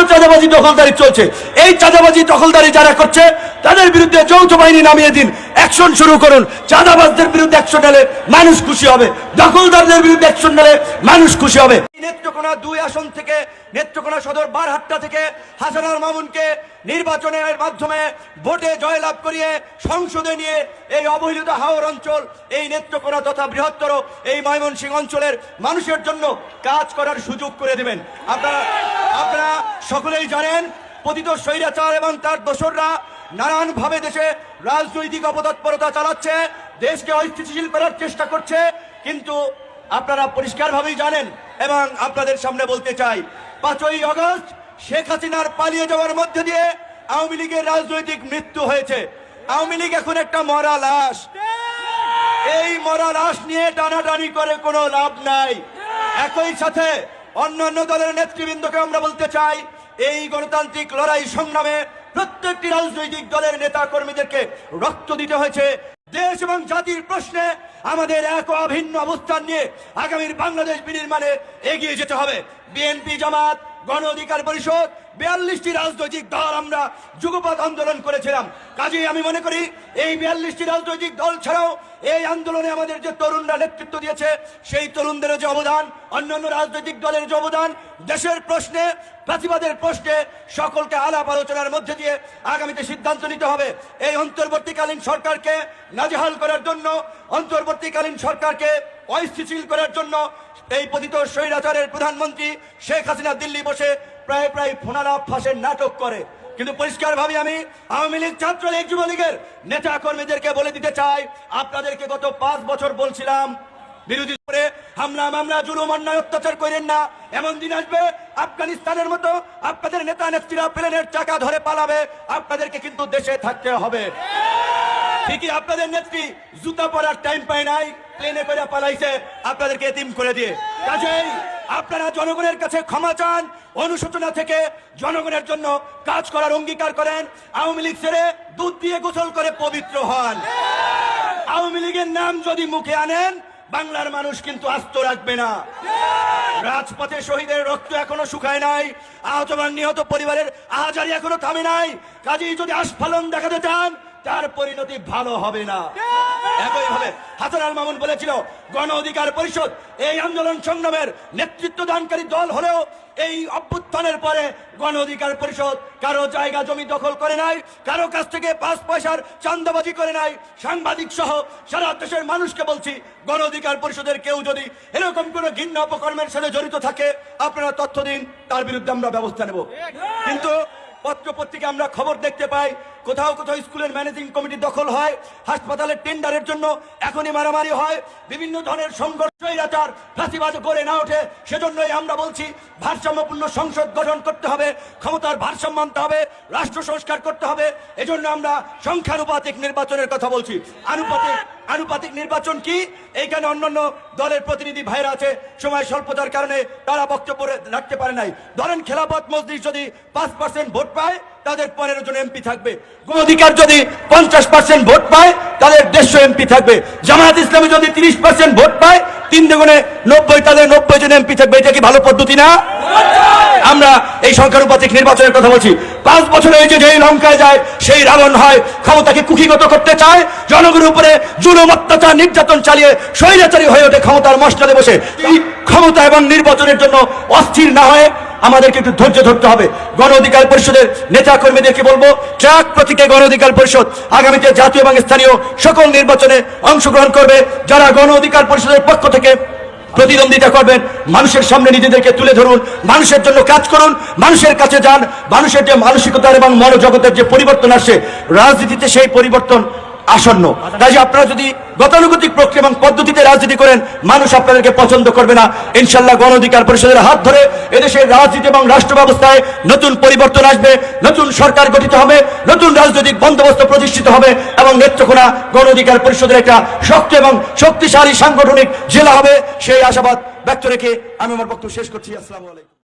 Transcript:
এখনও চাঁদাবাজি দখলদারি চলছে। এই চাঁদাবাজি দখলদারি যারা করছে, তাদের বিরুদ্ধে যৌথ বাহিনী নামিয়ে দিন, অ্যাকশন শুরু করুন। চাঁদাবাজদের বিরুদ্ধে অ্যাকশন নিলে মানুষ খুশি হবে। দখলদারদের বিরুদ্ধে অ্যাকশন নিলে মানুষ খুশি হবে। নেত্রকোনা দুই আসন থেকে, নেত্রকোনা সদর বারহাট্টা থেকে হাসানুর মামুনকে নির্বাচনের মাধ্যমে ভোটে জয়লাভ করিয়ে সংসদে নিয়ে এই অবহেলিত হাওর অঞ্চল, এই নেত্রকোনা তথা বৃহত্তর এই ময়মনসিংহ অঞ্চলের মানুষের জন্য কাজ করার সুযোগ করে দেবেন। আপনারা আপনারা সকলেই জানেন, পতিত স্বৈরাচার এবং তার দোসররা নানানভাবে দেশে রাজনৈতিক অপতৎপরতা চালাচ্ছে, দেশকে অস্থিতিশীল করার চেষ্টা করছে। কিন্তু আপনারা পরিষ্কারভাবেই জানেন এবং আপনাদের সামনে বলতে চাই, পাঁচই অগস্ট শেখ হাসিনার পালিয়ে যাওয়ার মধ্যে দিয়ে আওয়ামী লীগের রাজনৈতিক মৃত্যু হয়েছে। আওয়ামী লীগ এখন একটা মরা লাশ। এই মরা লাশ নিয়ে টানাটানি করে কোনো লাভ নাই। একই সাথে অন্যান্য দলের নেতৃবৃন্দকে আমরা বলতে চাই এই গণতান্ত্রিক লড়াই সংগ্রামে প্রত্যেকটি রাজনৈতিক দলের নেতা কর্মীদেরকে রক্ত দিতে হয়েছে। দেশ এবং জাতির প্রশ্নে আমাদের এক অভিন্ন অবস্থান নিয়ে আগামীর বাংলাদেশ বিনির্মাণে এগিয়ে যেতে হবে। বিএনপি জামাত, গণ অধিকার পরিষদ বিয়াল্লিশটি রাজনৈতিক দল আমরা যুগপৎ আন্দোলন করেছিলাম। কাজেই আমি মনে করি, এই বিয়াল্লিশটি রাজনৈতিক দল ছাড়াও এই আন্দোলনে আমাদের যে তরুণরা নেতৃত্ব দিয়েছে, সেই তরুণদের যে অবদান, অন্যান্য রাজনৈতিক দলের যে অবদান, দেশের প্রশ্নে প্রতিবাদের প্রশ্নে সকলকে আলাপ আলোচনার মধ্যে দিয়ে আগামীতে সিদ্ধান্ত নিতে হবে। এই অন্তর্বর্তীকালীন সরকারকে নাজেহাল করার জন্য, অন্তর্বর্তীকালীন সরকারকে অস্থিতিশীল করার জন্য এই পতিত স্বৈরাচারের প্রধানমন্ত্রী শেখ হাসিনা দিল্লি বসে প্রায় প্রায় ফোনালাপ ফাঁসের নাটক করে। কিন্তু পরিষ্কার ভাবে আমি আওয়ামী লীগ ছাত্রলীগ যুবলীগের নেতা কর্মীদেরকে বলে দিতে চাই, আপনাদেরকে গত পাঁচ বছর বলছিলাম, বিরোধী করে হামলা, মামলা, জুলুম, অন্যায়, অত্যাচার করেন না। এমন দিন আসবে, আফগানিস্তানের মতো আপনাদের নেতা নেত্রীরা প্লেনের চাকা ধরে পালাবে, আপনাদেরকে কিন্তু দেশে থাকতে হবে। ঠিকই আপনাদের নেত্রী জুতা পরার টাইম পায় নাই। প্লেনে করে পালাইছে, আপনাদেরকে এতিম করে দিয়ে। কাজেই আপনারা জনগণের কাছে ক্ষমা চান, অনুশোচনা থেকে জনগণের জন্য কাজ করার অঙ্গীকার করেন, আওয়ামী লীগ ছেড়ে দুধ দিয়ে গোসল করে পবিত্র হন। আওয়ামী লীগের নাম যদি মুখে আনেন, বাংলার মানুষ কিন্তু আস্ত রাখবে না। রাজপথে শহীদের রক্ত এখনও শুকায় নাই, আহত এবং নিহত পরিবারের আহাজারি এখনও থামে নাই। কাজেই যদি আস্ফালন দেখাতে চান, তার পরিণতি ভালো হবে না। একইভাবে হাসান আল মামুন বলেছিল গণ অধিকার পরিষদ এই আন্দোলন সংগ্রামের নেতৃত্ব দানকারী দল হলেও এই অভ্যুত্থানের পরে গণ অধিকার পরিষদ কারও জায়গা জমি দখল করে নাই কারও কাছ থেকে পাঁচ পয়সার চান্দাবাজি করে নাই। সাংবাদিক সহ সারা দেশের মানুষকে বলছি গণ অধিকার পরিষদের কেউ যদি এরকম কোন ঘৃণ্য অপকর্মের সাথে জড়িত থাকে আপনারা তথ্য দিন তার বিরুদ্ধে আমরা ব্যবস্থা নেব। কিন্তু পত্র পত্রিকা আমরা খবর দেখতে পাই কোথাও কোথাও স্কুলের ম্যানেজিং কমিটি দখল হয়, হাসপাতালের টেন্ডারের জন্য এখনই মারামারি হয়, বিভিন্ন ধরনের সংঘর্ষ আচার ফাঁসিবাজ করে না ওঠে, সেজন্যই আমরা বলছি ভারসাম্যপূর্ণ সংসদ গঠন করতে হবে, ক্ষমতার ভারসাম্য আনতে হবে, রাষ্ট্র সংস্কার করতে হবে, এজন্য আমরা সংখ্যানুপাতিক নির্বাচনের কথা বলছি। আনুপাতিক আনুপাতিক নির্বাচন কি? এইখানে অন্যান্য দলের প্রতিনিধি ভাইরা আছে, সময় স্বল্পতার কারণে তারা বক্তব্য রাখতে পারে নাই। ধরেন খেলাফত মসজিদ যদি পাঁচ পার্সেন্ট ভোট পায় তাদের পনেরো জন এমপি থাকবে। অধিকার যদি পঞ্চাশ পার্সেন্ট ভোট পায়, তাদের দেড়শো এমপি থাকবে। জামায়াত ইসলামী যদি তিরিশ পার্সেন্ট ভোট পায়, তিন দুগুণে নব্বই, তাদের নব্বই জন এমপি থাকবে। এটা কি ভালো পদ্ধতি না? আমরা এই সংখ্যানুপাতিক নির্বাচনের কথা বলছি। পাঁচ বছরে এই যে যেই লঙ্কায় যায়, সেই রাবণ হয়, ক্ষমতাকে কুকিগত করতে চায়, জনগণের উপরে জুলুম, অত্যাচার, নির্যাতন চালিয়ে স্বৈরাচারী হয়ে ওঠে ক্ষমতার মশলাতে বসে। ক্ষমতা এবং নির্বাচনের জন্য অস্থির না হয়ে আমাদেরকে একটু ধৈর্য ধরতে হবে। গণ অধিকার পরিষদের নেতা কর্মীদেরকে বলব? ট্রাক প্রতীকে গণ অধিকার পরিষদ আগামীতে জাতীয় এবং স্থানীয় সকল নির্বাচনে অংশগ্রহণ করবে। যারা গণ অধিকার পরিষদের পক্ষ থেকে প্রতিদ্বন্দ্বিতা করবেন, মানুষের সামনে নিজেদেরকে তুলে ধরুন, মানুষের জন্য কাজ করুন, মানুষের কাছে যান, মানুষের যে মানসিকতার এবং মনোজগতের যে পরিবর্তন আসে, রাজনীতিতে সেই পরিবর্তন আসন্ন। কাজে আপনারা যদি গতানুগতিক প্রক্রিয়া এবং পদ্ধতিতে রাজনীতি করেন, মানুষ আপনাদেরকে পছন্দ করবে না। ইনশাল্লাহ গণ অধিকার পরিষদের হাত ধরে এদেশের রাজনীতি এবং রাষ্ট্র ব্যবস্থায় নতুন পরিবর্তন আসবে, নতুন সরকার গঠিত হবে, নতুন রাজনৈতিক বন্দোবস্ত প্রতিষ্ঠিত হবে এবং নেত্রকোনা গণ অধিকার পরিষদের একটা শক্ত এবং শক্তিশালী সাংগঠনিক জেলা হবে। সেই আশাবাদ ব্যক্ত রেখে আমি আমার বক্তব্য শেষ করছি। আসসালামু আলাইকুম।